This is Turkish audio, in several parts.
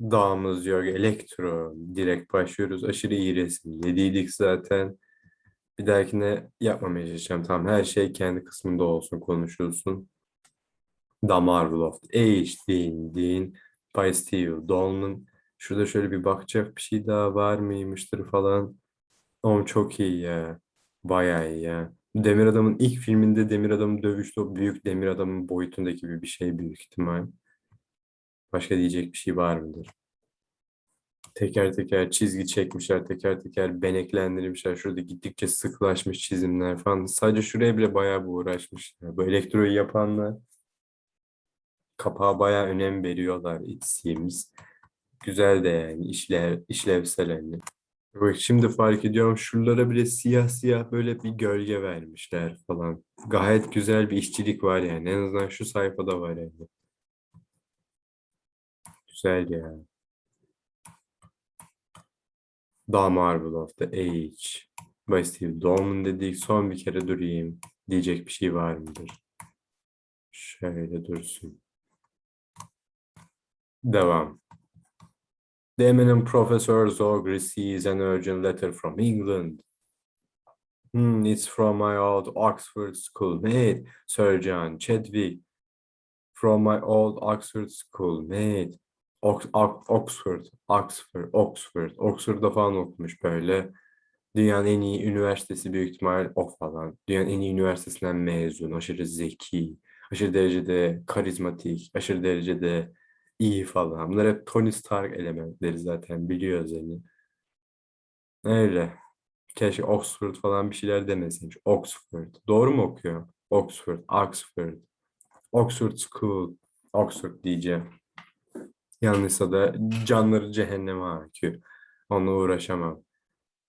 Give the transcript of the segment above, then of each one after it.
Dağımız yok. Elektro. Direkt başlıyoruz. Aşırı iyi resim. Yediydik zaten. Bir dahakine yapmamaya çalışacağım. Tamam her şey kendi kısmında olsun konuşulsun. The Marvel of Age Dean Dean by Steve Dolman. Şurada şöyle bir bakacak bir şey daha var mıymıştır falan. Oğlum çok iyi ya. Bayağı iyi ya. Demir Adam'ın ilk filminde Demir Adam'ın dövüştü o büyük Demir Adam'ın boyutundaki bir şey büyük ihtimal. Başka diyecek bir şey var mıdır? Teker teker çizgi çekmişler, teker teker beneklendirmişler. Şurada gittikçe sıklaşmış çizimler falan. Sadece şuraya bile bayağı bir uğraşmışlar. Bu elektroyu yapanlar kapağa bayağı önem veriyorlar it seems. Güzel de yani işlev, işlevsel hani. Bak şimdi fark ediyorum şuralara bile siyah siyah böyle bir gölge vermişler falan. Gayet güzel bir işçilik var yani. En azından şu sayfada var yani. Güzel ya. The Marvel of the Age. By Steve Dolman dedik. Son bir kere durayım. Diyecek bir şey var mıdır? Şöyle dursun. Devam. The eminent Professor Zog receives an urgent letter from England. Hmm, it's from my old Oxford schoolmate, Sir John Chadwick. From my old Oxford schoolmate. Ox Ox- Oxford, Oxford, Oxford. Oxford'da falan okumuş böyle. Dünyanın en iyi üniversitesi büyük ihtimal o falan. Dünyanın en iyi üniversitesinden mezun. Aşırı zeki, aşırı derecede karizmatik, aşırı derecede iyi falan. Bunlar hep Tony Stark elementleri zaten biliyoruz yani. Öyle. Keşke Oxford falan bir şeyler demeseymiş. Oxford. Doğru mu okuyor? Oxford, Oxford. Oxford School. Oxford diyeceğim. Yanlışsa da canları cehenneme akıyor. Onunla uğraşamam.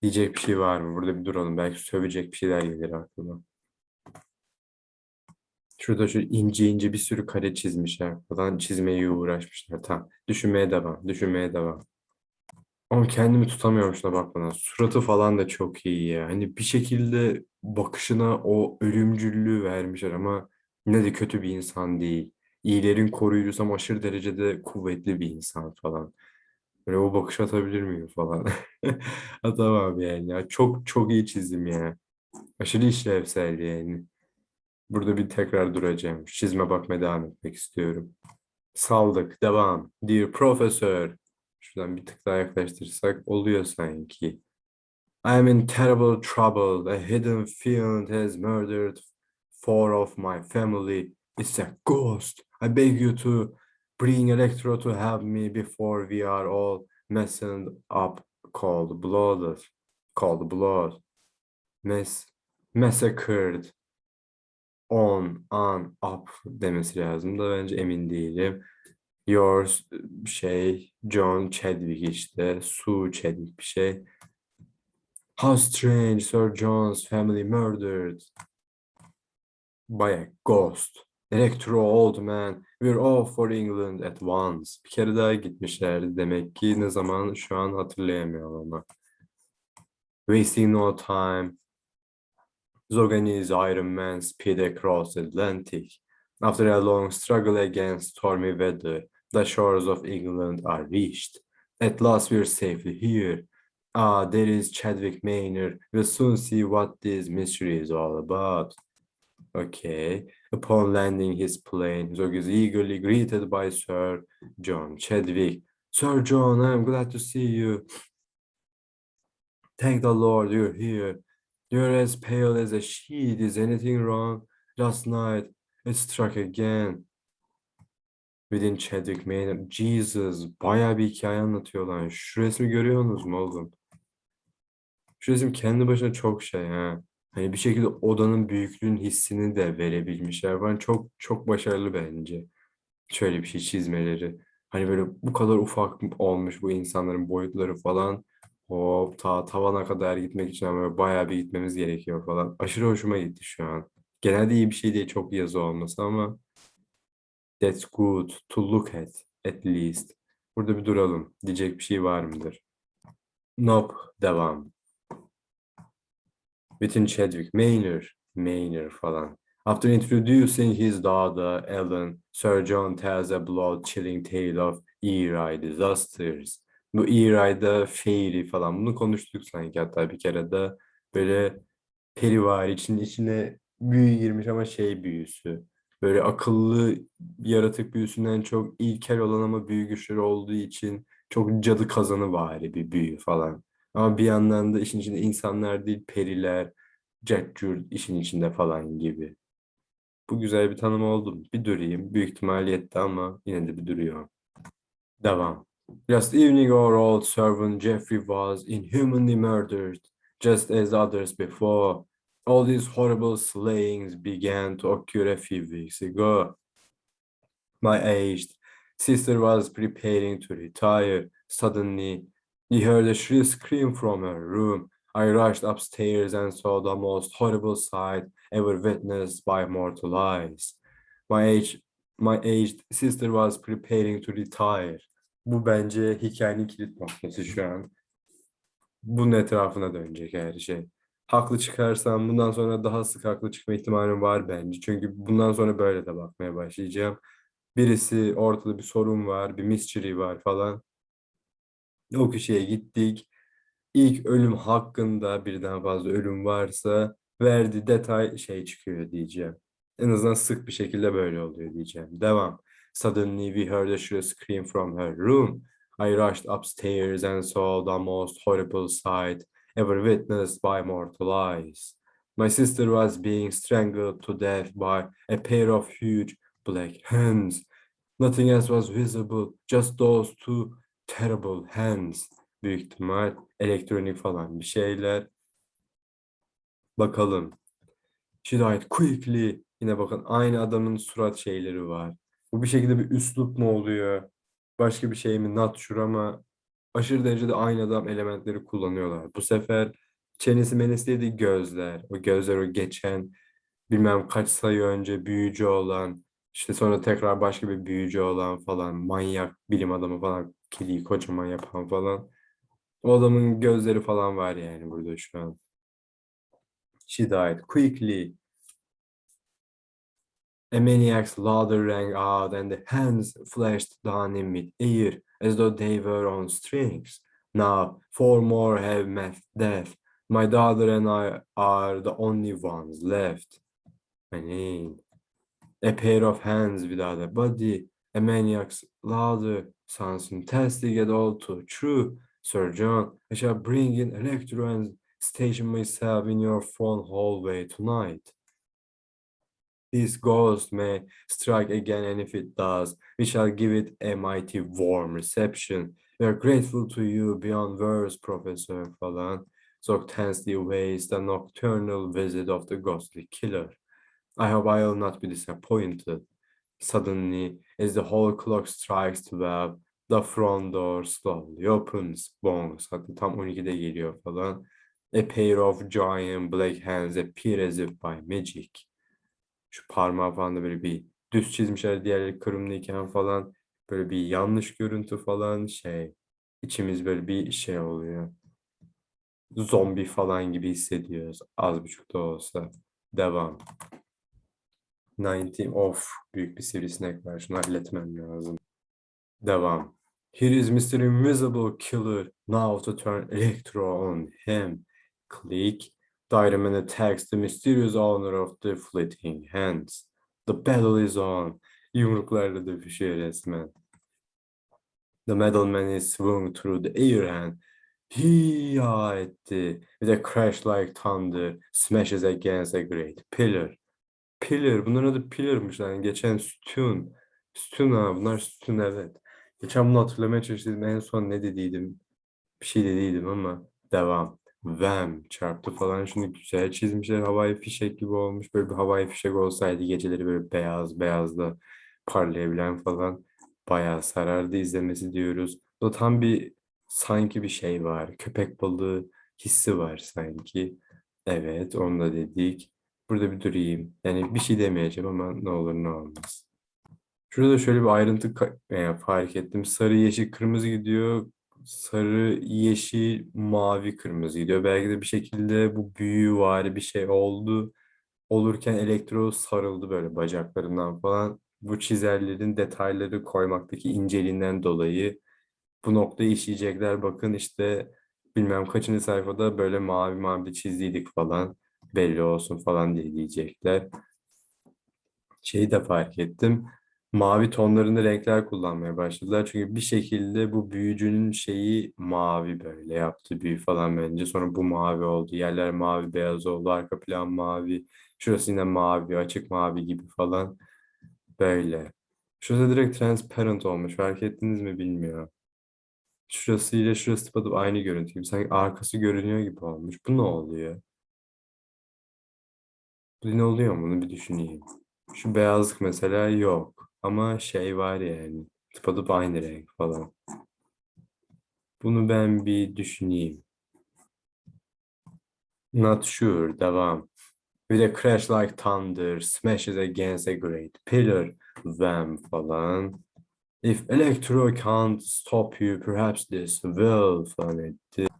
Diyecek bir şey var mı? Burada bir duralım. Belki sövecek bir şeyler gelir aklıma. Şurada şu ince ince bir sürü kare çizmişler. Falan çizmeye uğraşmışlar. Tamam. Düşünmeye devam. Düşünmeye devam. Ama kendimi tutamıyorum şuna bak bana. Suratı falan da çok iyi ya. Hani bir şekilde bakışına o ölümcüllüğü vermişler ama yine de kötü bir insan değil. İyilerin koruyucusu ama aşırı derecede kuvvetli bir insan falan. Böyle o bakış atabilir miyim falan. Atamam yani ya. Çok çok iyi çizdim ya. Aşırı işlevsel yani. Burada bir tekrar duracağım. Şu Çizime bakmaya devam etmek istiyorum. Saldık. Devam. Dear Professor. Şuradan bir tık daha yaklaştırırsak oluyor sanki. I am in terrible trouble. A hidden fiend has murdered four of my family. It's a ghost. I beg you to bring Electro to help me before we are all messing up cold blooded. Cold blood. Mess massacred on, on, up demesi lazım da bence emin değilim. Yours şey John Chadwick işte Sue Chadwick bir şey. How strange Sir John's family murdered by a ghost. Electro old man. We're off for England at once. Bir kere daha gitmişlerdi demek ki ne zaman şu an hatırlayamıyorum ama. Wasting no time. Zogani's Iron Man speed across Atlantic. After a long struggle against stormy weather, the shores of England are reached. At last we're safely here. Ah, there is Chadwick Manor. We'll soon see what this mystery is all about. Okay. Upon landing his plane, Zog is eagerly greeted by Sir John Chadwick. Sir John, I'm glad to see you. Thank the Lord you're here. You're as pale as a sheet. Is anything wrong? Last night it struck again. Within Chadwick Manor. Jesus. Bayağı bir hikaye anlatıyor lan. Şu resmi görüyorsunuz mu oğlum? Şu resim kendi başına çok şey ha. Hani bir şekilde odanın büyüklüğün hissini de verebilmişler. Ben çok çok başarılı bence. Şöyle bir şey çizmeleri. Hani böyle bu kadar ufak olmuş bu insanların boyutları falan. Hop ta tavana kadar gitmek için ama böyle bayağı bir gitmemiz gerekiyor falan. Aşırı hoşuma gitti şu an. Genelde iyi bir şey değil çok yazı olması ama that's good to look at at least. Burada bir duralım. Diyecek bir şey var mıdır? Nope. Devam. Bütün Chadwick, Manor, Manor falan. After introducing his daughter, Ellen, Sir John tells a blood-chilling tale of Eri disasters. Bu Eri'da fairy falan bunu konuştuk sanki hatta bir kere de böyle perivari için içine büyü girmiş ama şey büyüsü. Böyle akıllı yaratık büyüsünden çok ilkel olan ama büyü güçleri olduğu için çok cadı kazanı vari bir büyü falan. Ama bir yandan da işin içinde insanlar değil periler, cacur işin içinde falan gibi. Bu güzel bir tanım oldu. Bir durayım. Büyük ihtimal yetti ama yine de bir duruyor. Devam. Just evening our old servant Jeffrey was inhumanly murdered, just as others before. All these horrible slayings began to occur a few weeks ago. My aged sister was preparing to retire. Suddenly, we heard a shrill scream from her room. I rushed upstairs and saw the most horrible sight ever witnessed by mortal eyes. My age, my aged sister was preparing to retire. Bu bence hikayenin kilit noktası şu an. Bunun etrafına dönecek her şey. Haklı çıkarsam bundan sonra daha sık haklı çıkma ihtimalim var bence. Çünkü bundan sonra böyle de bakmaya başlayacağım. Birisi ortada bir sorun var, bir mystery var falan. O kişiye gittik. İlk ölüm hakkında birden fazla ölüm varsa verdiği detay şey çıkıyor diyeceğim. En azından sık bir şekilde böyle oluyor diyeceğim. Devam. Suddenly we heard a shrill scream from her room. I rushed upstairs and saw the most horrible sight ever witnessed by mortal eyes. My sister was being strangled to death by a pair of huge black hands. Nothing else was visible, just those two terrible hands. Büyük ihtimal elektronik falan bir şeyler. Bakalım. She died quickly. Yine bakın aynı adamın surat şeyleri var. Bu bir şekilde bir üslup mu oluyor? Başka bir şey mi? Not sure ama aşırı derecede aynı adam elementleri kullanıyorlar. Bu sefer çenesi menesi değil gözler. O gözler o geçen bilmem kaç sayı önce büyücü olan işte sonra tekrar başka bir büyücü olan falan manyak bilim adamı falan kediyi kocaman yapan falan. O adamın gözleri falan var yani burada şu an. Died quickly. A maniac's laughter rang out and the hands flashed down in mid-air as though they were on strings. Now, four more have met death. My daughter and I are the only ones left. I mean, a pair of hands without a body. A maniac's laughter and all too true. Sir John, I shall bring in Electro and station myself in your front hallway tonight. This ghost may strike again, and if it does, we shall give it a mighty warm reception. We are grateful to you beyond words, Professor falan. So tensely awaits the nocturnal visit of the ghostly killer. I hope I will not be disappointed. Suddenly, as the hall clock strikes twelve, the front door slowly opens. Bong, hatta tam 12'de geliyor falan. A pair of giant black hands appear as if by magic. Şu parmağı falan da böyle bir düz çizmişler diğerleri kırmızıyken falan böyle bir yanlış görüntü falan şey içimiz böyle bir şey oluyor. Zombi falan gibi hissediyoruz az buçuk da olsa. Devam. 19 of büyük bir sivrisinek var. Şunu halletmem lazım. Devam. Here is Mr. Invisible Killer now to turn Electro on him. Click. Diamond attacks the mysterious owner of the fleeting hands. The battle is on. Yumruklarla dövüşüyor resmen. The metalman is swung through the air and hiya etti. With a crash like thunder smashes against a great pillar. Pillar. Bunların adı pillar'mış yani. Geçen sütun. Sütun ha. Bunlar sütun evet. Geçen bunu hatırlamaya çalıştım. En son ne dediydim? Bir şey dediydim ama devam. Vem çarptı falan. Şunu güzel çizmişler. Havai fişek gibi olmuş. Böyle bir havai fişek olsaydı geceleri böyle beyaz beyaz da parlayabilen falan bayağı sarardı izlemesi diyoruz. O tam bir sanki bir şey var. Köpek balığı hissi var sanki. Evet onu da dedik. Burada bir durayım. Yani bir şey demeyeceğim ama ne olur ne olmaz. Şurada şöyle bir ayrıntı ka- e, fark ettim. Sarı, yeşil, kırmızı gidiyor. Sarı, yeşil, mavi, kırmızı gidiyor. Belki de bir şekilde bu büyü var bir şey oldu. Olurken elektro sarıldı böyle bacaklarından falan. bu çizerlerin detayları koymaktaki inceliğinden dolayı bu noktayı işleyecekler. Bakın işte bilmem kaçıncı sayfada böyle mavi mavi çizdiydik falan belli olsun falan diye diyecekler. Şeyi de fark ettim. Mavi tonlarında renkler kullanmaya başladılar. Çünkü bir şekilde bu büyücünün şeyi mavi böyle yaptı büyü falan bence. Sonra bu mavi oldu. Yerler mavi beyaz oldu. Arka plan mavi. Şurası yine mavi, açık mavi gibi falan. Böyle. Şurası direkt transparent olmuş. Fark ettiniz mi bilmiyorum. Şurası ile şurası tıpatıp aynı görüntü gibi. Sanki arkası görünüyor gibi olmuş. Bu ne oluyor? Ne oluyor? Bunu bir düşüneyim. Şu beyazlık mesela yok. Ama şey var yani. Tıpatıp aynı renk falan. Bunu ben bir düşüneyim. Not sure. Devam. With a crash like thunder, smashes against a great pillar. Them falan. If Electro can't stop you, perhaps this will falan etti.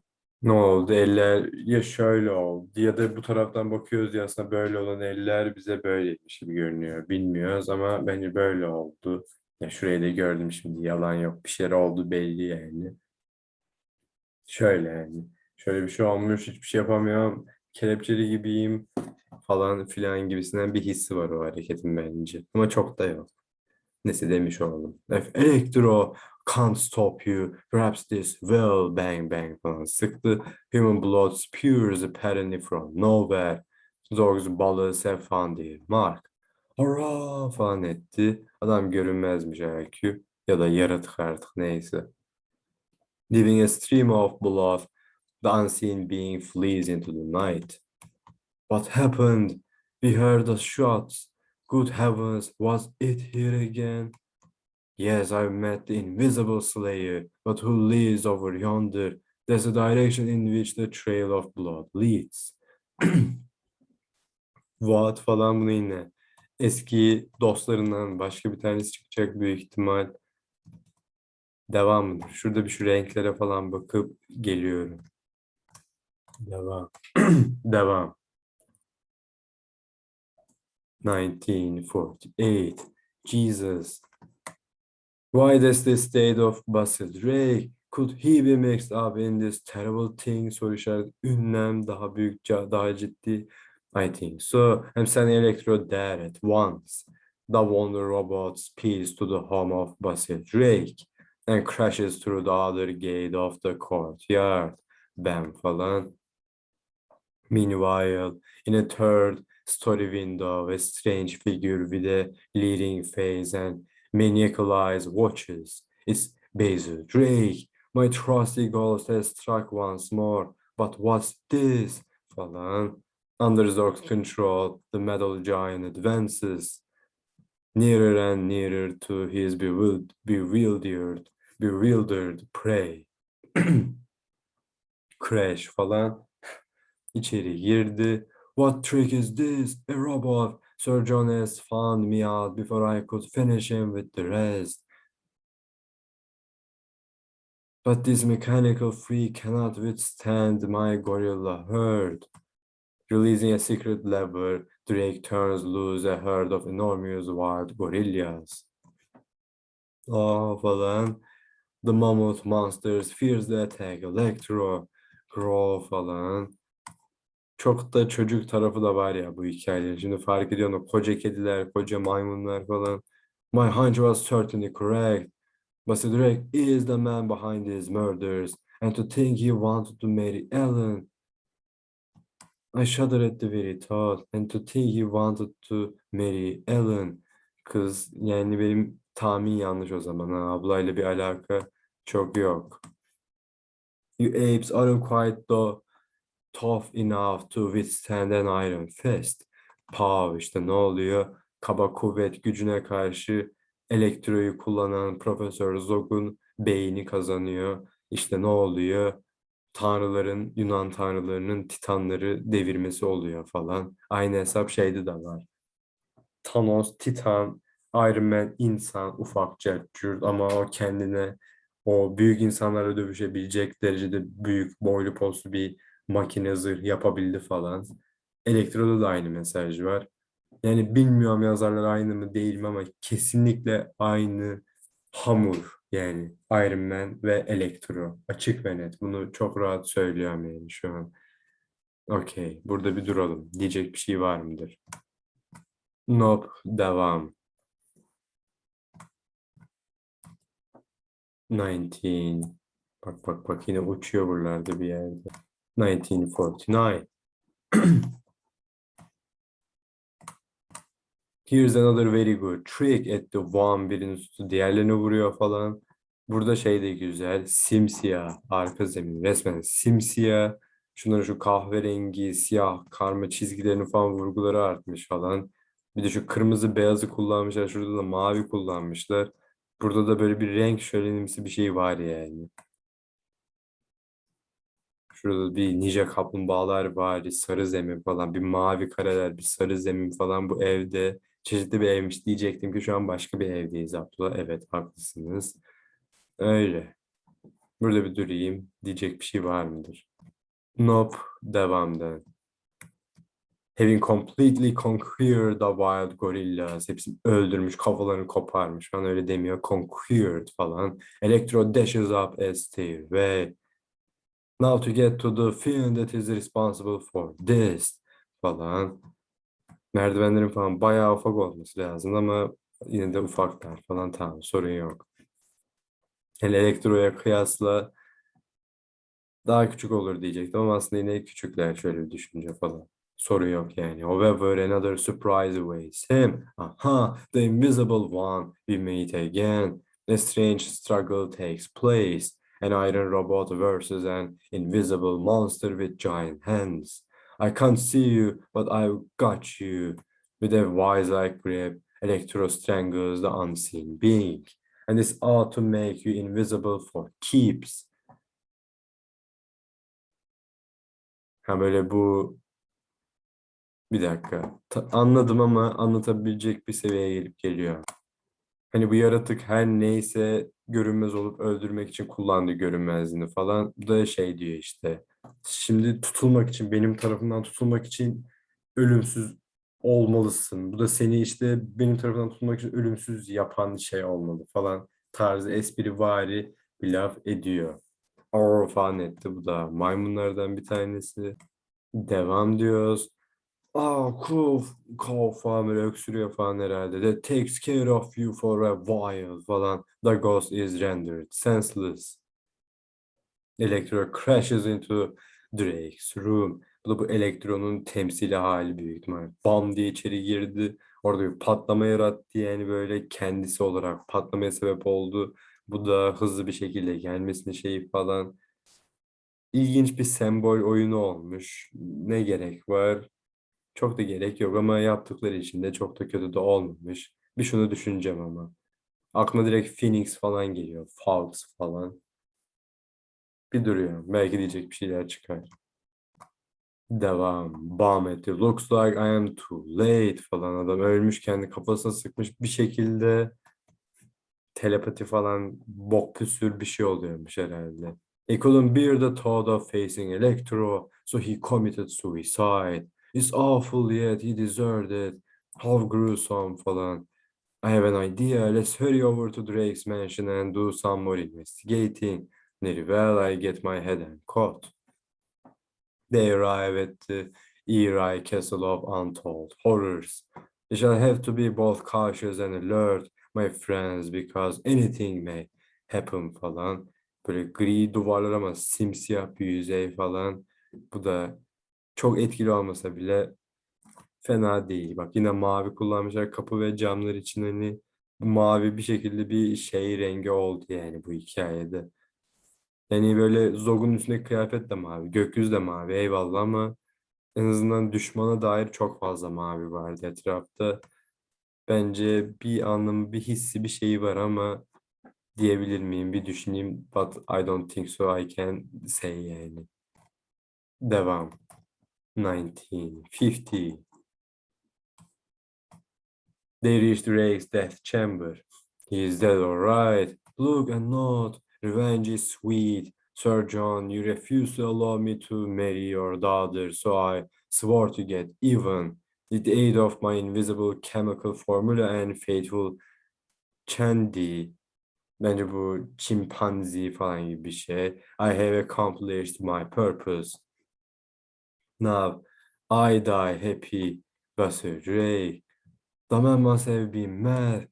Ne oldu? Eller ya şöyle oldu ya da bu taraftan bakıyoruz ya aslında böyle olan eller bize böyleymiş gibi görünüyor. Bilmiyoruz ama bence böyle oldu. Ya şurayı da gördüm şimdi yalan yok. Bir şeyler oldu belli yani. Şöyle yani. Şöyle bir şey olmuş hiçbir şey yapamıyorum. Kelepçeli gibiyim falan filan gibisinden bir hissi var o hareketin bence. Ama çok da yok. Neyse demiş oldum. If Electro can't stop you, perhaps this will bang bang falan sıktı. Human blood spews apparently from nowhere. Zorgs balığı sefan değil. Mark. Hurrah falan etti. Adam görünmezmiş IQ. Ya da yaratık artık neyse. Leaving a stream of blood, the unseen being flees into the night. What happened? We heard the shots. Good heavens, was it here again? Yes, I've met the invisible slayer, but who lives over yonder? There's a direction in which the trail of blood leads. What falan bunu yine eski dostlarından başka bir tanesi çıkacak büyük ihtimal. Devam mıdır? Şurada bir şu renklere falan bakıp geliyorum. Devam. Devam. 1948. Jesus. Why does the state of Basil Drake? Could he be mixed up in this terrible thing? Soru işareti. Ünlem daha büyük, daha ciddi. I think so. I'm sending Electro there at once. The Wonder Robot speeds to the home of Basil Drake and crashes through the other gate of the courtyard. Bam falan. Meanwhile, in a third story window, a strange figure with a leering face and maniacal eyes watches. It's Basil Drake. My trusty ghost has struck once more. But what's this? Falan. Under Zork's control, the metal giant advances nearer and nearer to his bewildered, bewildered, bewildered prey. Crash falan. İçeri girdi. What trick is this? A robot. Sir John has found me out before I could finish him with the rest. But this mechanical freak cannot withstand my gorilla herd. Releasing a secret lever, Drake turns loose a herd of enormous wild gorillas. Oh falan. The mammoth monsters fiercely attack Electro. Grow falan. Çok da çocuk tarafı da var ya bu hikayenin. Şimdi fark ediyorum o koca kediler, koca maymunlar falan. My hunch was certainly correct. Basil Drake is the man behind these murders. And to think he wanted to marry Ellen. I shudder at the very thought. And to think he wanted to marry Ellen. Kız yani benim tahmin yanlış o zaman. Ha. Ablayla bir alaka çok yok. You apes aren't quite though tough enough to withstand an iron fist. Pow işte ne oluyor? Kaba kuvvet gücüne karşı elektroyu kullanan Profesör Zog'un beyni kazanıyor. İşte ne oluyor? Tanrıların, Yunan tanrılarının Titanları devirmesi oluyor falan. Aynı hesap şeyde de var. Thanos, Titan, Iron Man, insan, ufakça cürt ama o kendine o büyük insanlarla dövüşebilecek derecede büyük boylu poslu bir makine zırh yapabildi falan. Elektro'da da aynı mesaj var. Yani bilmiyorum yazarlar aynı mı değil mi ama kesinlikle aynı hamur. Yani Iron Man ve Electro. Açık ve net. Bunu çok rahat söylüyorum yani şu an. Okey. Burada bir duralım. Diyecek bir şey var mıdır? Nope. Devam. 19. Bak bak bak yine uçuyor buralarda bir yerde. 1949. Here's another very good trick at the one birinin üstü diğerlerini vuruyor falan. Burada şey de güzel. Simsiyah arka zemin. Resmen simsiyah. Şunların şu kahverengi, siyah, karma çizgilerini falan vurguları artmış falan. Bir de şu kırmızı beyazı kullanmışlar. Şurada da mavi kullanmışlar. Burada da böyle bir renk şölenimsi bir şey var yani. Şurada bir ninja kaplumbağalar var, sarı zemin falan, bir mavi kareler, bir sarı zemin falan bu evde. Çeşitli bir evmiş diyecektim ki şu an başka bir evdeyiz Abdullah. Evet haklısınız. Öyle. Burada bir durayım. Diyecek bir şey var mıdır? Nope. Devamda. Having completely conquered the wild gorillas. Hepsini öldürmüş, kafalarını koparmış. Falan öyle demiyor. Conquered falan. Electro dashes up a stairway. Now to get to the fiend that is responsible for this falan. Merdivenlerin falan bayağı ufak olması lazım ama yine de ufaklar falan tamam sorun yok. Yani elektroya kıyasla daha küçük olur diyecektim ama aslında yine küçükler şöyle bir düşünce falan. Sorun yok yani. However, another surprise awaits him. Aha, the invisible one we meet again. A strange struggle takes place. An iron robot versus an invisible monster with giant hands. I can't see you, but I've got you. With a wise-like grip, Electro strangles the unseen being. And this ought to make you invisible for keeps. Ha böyle bu bir dakika. Ta- anladım ama anlatabilecek bir seviyeye gelip geliyor. Hani bu yaratık her neyse görünmez olup öldürmek için kullandığı görünmezliğini falan. Da şey diyor işte. Şimdi tutulmak için, benim tarafından tutulmak için ölümsüz olmalısın. Bu da seni işte benim tarafından tutulmak için ölümsüz yapan şey olmalı falan tarzı esprivari bir laf ediyor. Or falan etti bu da. Maymunlardan bir tanesi. Devam diyoruz. Aa cool, cool falan böyle öksürüyor falan herhalde. That takes care of you for a while falan. The ghost is rendered senseless. Electro crashes into Drake's room. Bu da bu elektronun temsili hali büyük ihtimal. Bam diye içeri girdi. Orada bir patlama yarattı yani böyle kendisi olarak patlamaya sebep oldu. Bu da hızlı bir şekilde gelmesini şeyi falan. İlginç bir sembol oyunu olmuş. Ne gerek var? Çok da gerek yok ama yaptıkları için de çok da kötü de olmamış. Bir şunu düşüneceğim ama. Aklıma direkt Phoenix falan geliyor. Fox falan. Bir duruyor. Belki diyecek bir şeyler çıkar. Devam. Bam etti. Looks like I am too late falan. Adam ölmüş kendi kafasına sıkmış bir şekilde telepati falan bok püsür bir şey oluyormuş herhalde. He couldn't bear the thought of facing Electro, so he committed suicide. It's awful yet he deserved it. How gruesome falan. I have an idea. Let's hurry over to Drake's mansion and do some more investigating. Very well, I get my head and coat. They arrive at the Eri Castle of Untold Horrors. You shall have to be both cautious and alert, my friends, because anything may happen falan. Böyle gri duvarlar ama simsiyah bir yüzey falan. Bu da çok etkili olmasa bile fena değil. Bak yine mavi kullanmışlar kapı ve camlar için hani mavi bir şekilde bir şey rengi oldu yani bu hikayede. Yani böyle Zog'un üstündeki kıyafet de mavi, gökyüzü de mavi eyvallah ama en azından düşmana dair çok fazla mavi vardı etrafta. Bence bir anlamı, bir hissi, bir şeyi var ama diyebilir miyim? Bir düşüneyim. But I don't think so I can say yani. Devam. 1950. They reached Drake's death chamber. He is dead, all right. Look and note. Revenge is sweet. Sir John, you refused to allow me to marry your daughter, so I swore to get even. With the aid of my invisible chemical formula and faithful Chandy. Bence bu çimpanzi falan gibi bir şey. I have accomplished my purpose. Now I die happy. Buster Drake. The man must have been mad.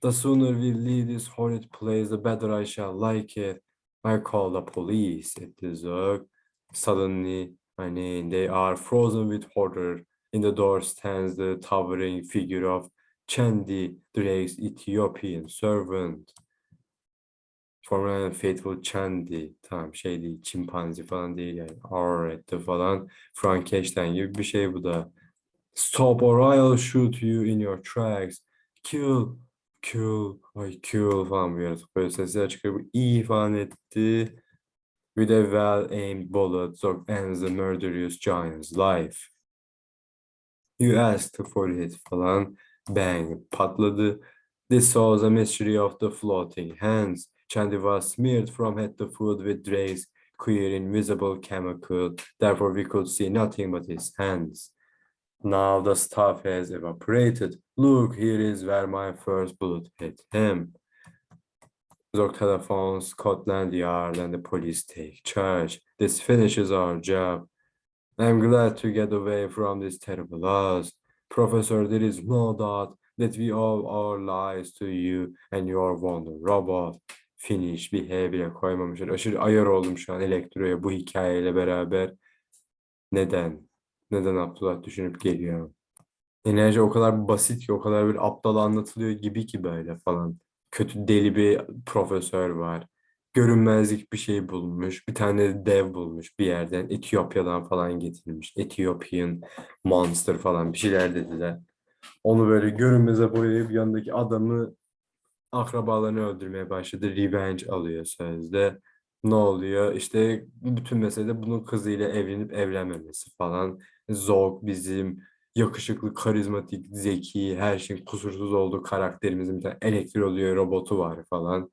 The sooner we leave this horrid place, the better I shall like it. I call the police at the Zog. Suddenly, I mean, they are frozen with horror. In the door stands the towering figure of Chandy, Drake's Ethiopian servant. Former and faithful Chandy. Tamam şey değil, çimpanzi falan değil yani. Arrette falan. Frankenstein gibi bir şey bu da. Stop or I'll shoot you in your tracks. Kill, kill, ay kill falan bu yaratık böyle sesler çıkıyor. Bu iyi falan etti. With a well-aimed bullet that ends the murderous giant's life. You asked for it falan. Bang, patladı. This was a mystery of the floating hands. Chandy was smeared from head to foot with Drake's queer invisible chemical. Therefore we could see nothing but his hands. Now the stuff has evaporated. Look, here is where my first bullet hit him. Zog telephones, Scotland Yard, and the police take charge. This finishes our job. I'm glad to get away from this terrible loss. Professor, there is no doubt that we owe our lives to you and your wonder robot. Finish bir H bile koymamışlar. Aşırı ayar oldum şu an elektroya bu hikayeyle beraber. Neden? Neden Abdullah düşünüp geliyor? Enerji o kadar basit ki, o kadar bir aptal anlatılıyor gibi ki böyle falan. Kötü deli bir profesör var. Görünmezlik bir şey bulmuş. Bir tane dev bulmuş bir yerden. Etiyopya'dan falan getirilmiş. Ethiopian monster falan bir şeyler dediler. Onu böyle görünmeze boyayıp yanındaki adamı akrabalarını öldürmeye başladı. Revenge alıyor sözde. Ne oluyor? İşte bütün mesele bunun kızıyla evlenip evlenmemesi falan. Zog bizim yakışıklı, karizmatik, zeki, her şeyin kusursuz olduğu karakterimizin bir tane elektro diyor robotu var falan.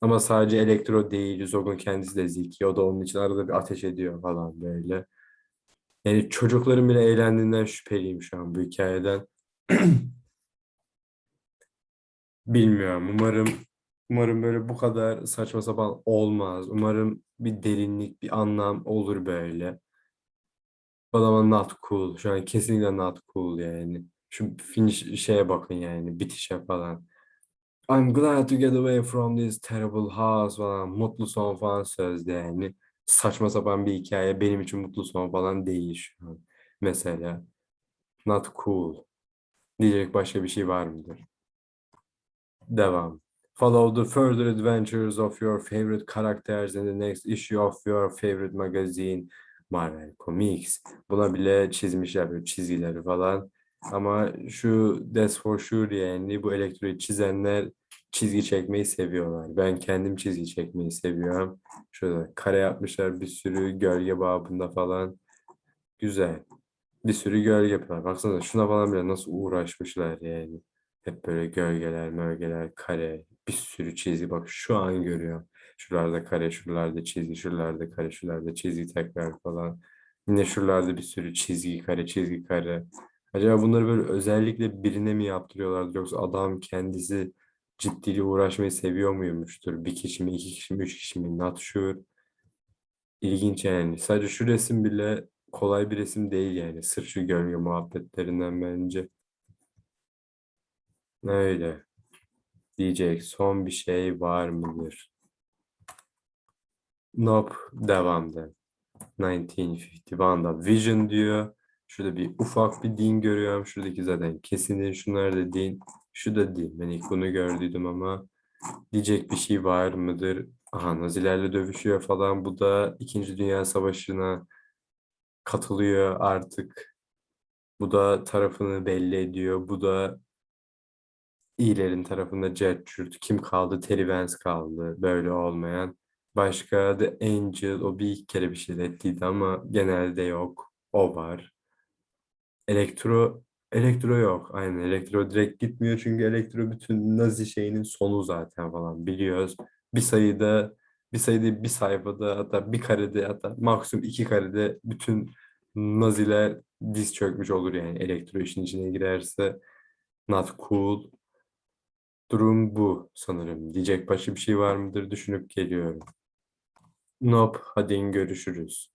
Ama sadece elektro değil, Zog'un kendisi de zeki. O da onun için arada bir ateş ediyor falan böyle. Yani çocukların bile eğlendiğinden şüpheliyim şu an bu hikayeden. Bilmiyorum. Umarım umarım böyle bu kadar saçma sapan olmaz. Umarım bir derinlik, bir anlam olur böyle. O zaman not cool. Şu an kesinlikle not cool yani. Şu finish şeye bakın yani bitişe falan. I'm glad to get away from this terrible house falan. Mutlu son falan sözde yani. Saçma sapan bir hikaye. Benim için mutlu son falan değil şu an. Mesela. Not cool. Diyecek başka bir şey var mıdır? Devam. Follow the further adventures of your favorite characters in the next issue of your favorite magazine, Marvel Comics. Buna bile çizmişler böyle çizgileri falan. Ama şu That's for sure yani bu elektroyu çizenler çizgi çekmeyi seviyorlar. Ben kendim çizgi çekmeyi seviyorum. Şurada kare yapmışlar bir sürü gölge babında falan. Güzel. Bir sürü gölge yapıyorlar. Baksana şuna falan bile nasıl uğraşmışlar yani. Hep böyle gölgeler, mölgeler, kare, bir sürü çizgi. Bak şu an görüyorum. Şuralarda kare, şuralarda çizgi, şuralarda kare, şuralarda çizgi tekrar falan. Yine şuralarda bir sürü çizgi, kare, çizgi, kare. Acaba bunları böyle özellikle birine mi yaptırıyorlardı yoksa adam kendisi ciddiyle uğraşmayı seviyor muymuştur? Bir kişi mi, iki kişi mi, üç kişi mi? Not sure. İlginç yani. Sadece şu resim bile kolay bir resim değil yani. Sırf şu gölge muhabbetlerinden bence. Öyle. Diyecek son bir şey var mıdır? Nope. Devamda. 1951'da Vision diyor. Şurada bir ufak bir din görüyorum. Şuradaki zaten kesin şunlar da din. Şu da din. Ben ilk bunu gördüydüm ama diyecek bir şey var mıdır? Aha Nazilerle dövüşüyor falan. Bu da İkinci Dünya Savaşı'na katılıyor artık. Bu da tarafını belli ediyor. Bu da iyilerin tarafında Jetchurt. Kim kaldı? Terry Vance kaldı. Böyle olmayan. Başka The Angel. O bir iki kere bir şey ettiydi ama genelde yok. O var. Elektro Elektro yok. Aynen elektro direkt gitmiyor çünkü elektro bütün Nazi şeyinin sonu zaten falan biliyoruz. Bir sayıda bir sayıda bir sayfada hatta bir karede hatta maksimum iki karede bütün Naziler diz çökmüş olur yani elektro işin içine girerse not cool. Durum bu sanırım. Diyecek başka bir şey var mıdır düşünüp geliyorum. Nope, hadi görüşürüz.